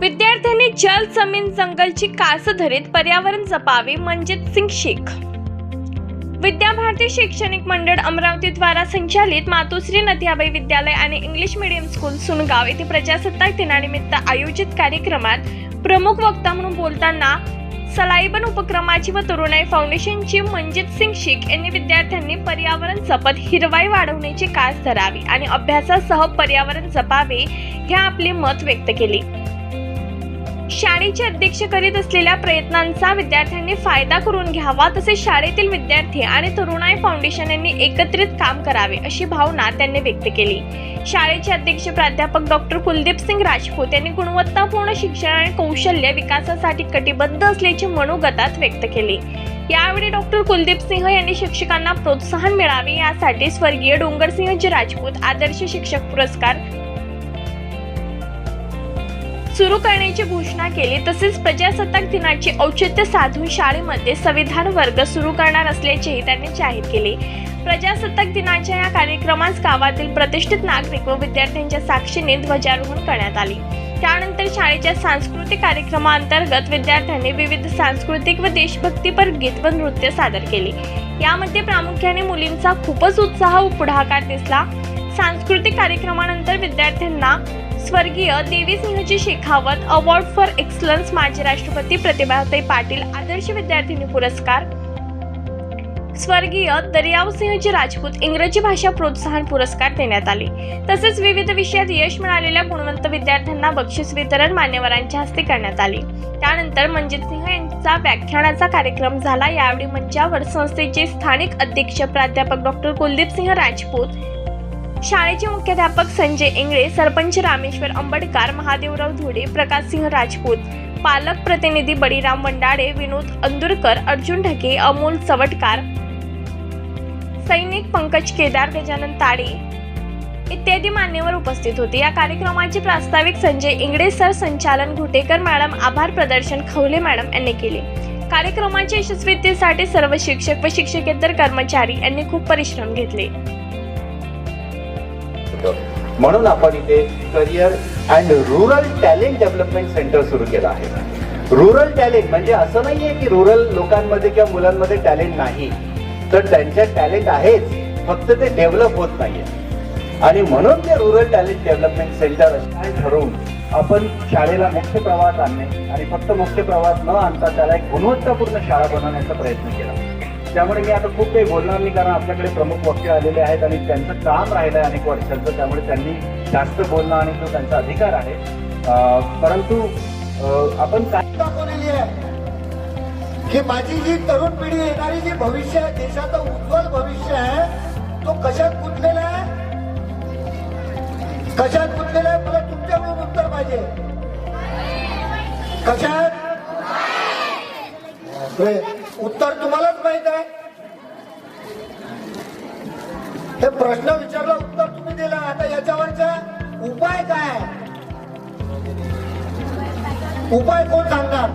विद्यार्थ्यांनी जल जमीन जंगलची कास धरीत पर्यावरण जपावे मनजित सिंग शेख. विद्याभारती शैक्षणिक मंडळ अमरावती द्वारा संचालित मातोश्री नदियाबाई विद्यालय आणि इंग्लिश मीडियम स्कूल सुनगाव येथे प्रजासत्ताक दिनानिमित्त आयोजित कार्यक्रमात प्रमुख वक्ता म्हणून बोलताना सलाईबन उपक्रमाची व तरुणाई फाउंडेशनची मनजित सिंग शेख यांनी विद्यार्थ्यांनी पर्यावरण जपत हिरवाई वाढवण्याची कास धरावी आणि अभ्यासासह पर्यावरण जपावे हे आपले मत व्यक्त केले. शाळेचे अध्यक्ष करीत असलेल्या प्रयत्नांचा विद्यार्थ्यांनी फायदा करून घ्यावा तसेच शाळेतील विद्यार्थी आणि तरुणाई फाउंडेशन यांनी एकत्रित काम करावे अशी भावना त्यांनी व्यक्त केली. शाळेचे अध्यक्ष प्राध्यापक डॉक्टर कुलदीप सिंग राजपूत यांनी गुणवत्तापूर्ण शिक्षण आणि कौशल्य विकासासाठी कटिबद्ध असल्याचे मनोगतात व्यक्त केले. यावेळी डॉक्टर कुलदीप सिंह यांनी शिक्षकांना प्रोत्साहन मिळावे यासाठी स्वर्गीय डोंगरसिंहजी राजपूत आदर्श शिक्षक पुरस्कार सुरू करण्याची घोषणा केली. तसेच प्रजासत्ताक दिनाचे औचित्य साधून शाळेमध्ये संविधान वर्ग सुरू करणार असल्याचेही त्यांनी जाहीर केले. प्रजासत्ताक दिनाच्या या कार्यक्रमास गावातील प्रतिष्ठित नागरिक व विद्यार्थ्यांच्या साक्षीने ध्वजारोहण करण्यात आले. त्यानंतर शाळेच्या सांस्कृतिक कार्यक्रमाअंतर्गत विद्यार्थ्यांनी विविध सांस्कृतिक व देशभक्तीपर गीत व नृत्य सादर केले. यामध्ये प्रामुख्याने मुलींचा खूपच उत्साह व पुढाकार दिसला. सांस्कृतिक कार्यक्रमानंतर विद्यार्थ्यांना स्वर्गीय Devisinghji Shekhawat award for excellence माजी राष्ट्रपती प्रतिभाताई पाटील आदर्श विद्यार्थिनी पुरस्कार. स्वर्गीय दर्यावसिंहजी राजपूत इंग्रजी भाषा प्रोत्साहन पुरस्कार देण्यात आले. तसेच विविध विषयात यश मिळालेल्या गुणवंत विद्यार्थ्यांना बक्षीस वितरण मान्यवरांच्या हस्ते करण्यात आले. त्यानंतर मंजित सिंह यांचा व्याख्यानाचा कार्यक्रम झाला. यावेळी मंचावर संस्थेचे स्थानिक अध्यक्ष प्राध्यापक डॉक्टर कुलदीप सिंह राजपूत शाळेचे मुख्याध्यापक संजय इंगळे सरपंच रामेश्वर अंबडकार महादेवराव धुडे प्रकाशसिंह राजपूत पालक प्रतिनिधी बळीराम मंडाळे विनोद अंदुरकर अर्जुन ढके अमोल चवटकार सैनिक पंकज केदार गजानन ताडे इत्यादी मान्यवर उपस्थित होते. या कार्यक्रमाचे प्रास्ताविक संजय इंगळे सर संचालन घोटेकर मॅडम आभार प्रदर्शन खवले मॅडम यांनी केले. कार्यक्रमाच्या यशस्वीतेसाठी सर्व शिक्षक व शिक्षकेतर कर्मचारी यांनी खूप परिश्रम घेतले. म्हणून आपण इथे career and rural talent development centre सुरू केलं आहे. रुरल टॅलेंट म्हणजे असं नाही आहे की रुरल लोकांमध्ये किंवा मुलांमध्ये टॅलेंट नाही. तर त्यांच्या टॅलेंट आहेच फक्त ते डेव्हलप होत नाहीये. आणि म्हणून ते रुरल टॅलेंट डेव्हलपमेंट सेंटर ठरवून आपण शाळेला मुख्य प्रवाहात आणणे आणि फक्त मुख्य प्रवाहात न आणता त्याला एक गुणवत्तापूर्ण शाळा बनवण्याचा प्रयत्न केला. त्यामुळे मी आता खूप काही बोलणार नाही कारण आपल्याकडे प्रमुख वक्ते आलेले आहेत आणि त्यांचं काम राहिलं आहे अनेक वर्षांचं त्यामुळे त्यांनी जास्त बोलणं आणि तो त्यांचा अधिकार आहे. परंतु आपण काय दाखवलेली आहे. की माझी जी तरुण पिढी येणारी जी भविष्य आहे देशाचं उज्ज्वल भविष्य आहे तो कशात गुंतलेला आहे? कशात गुंतलेला आहे? मला तुमच्याकडून उत्तर पाहिजे. कशात? उत्तर तुम्हालाच माहीत आहे. हे प्रश्न विचारला उत्तर तुम्ही दिला. आता याच्यावरचा उपाय काय उपाय कोण सांगणार?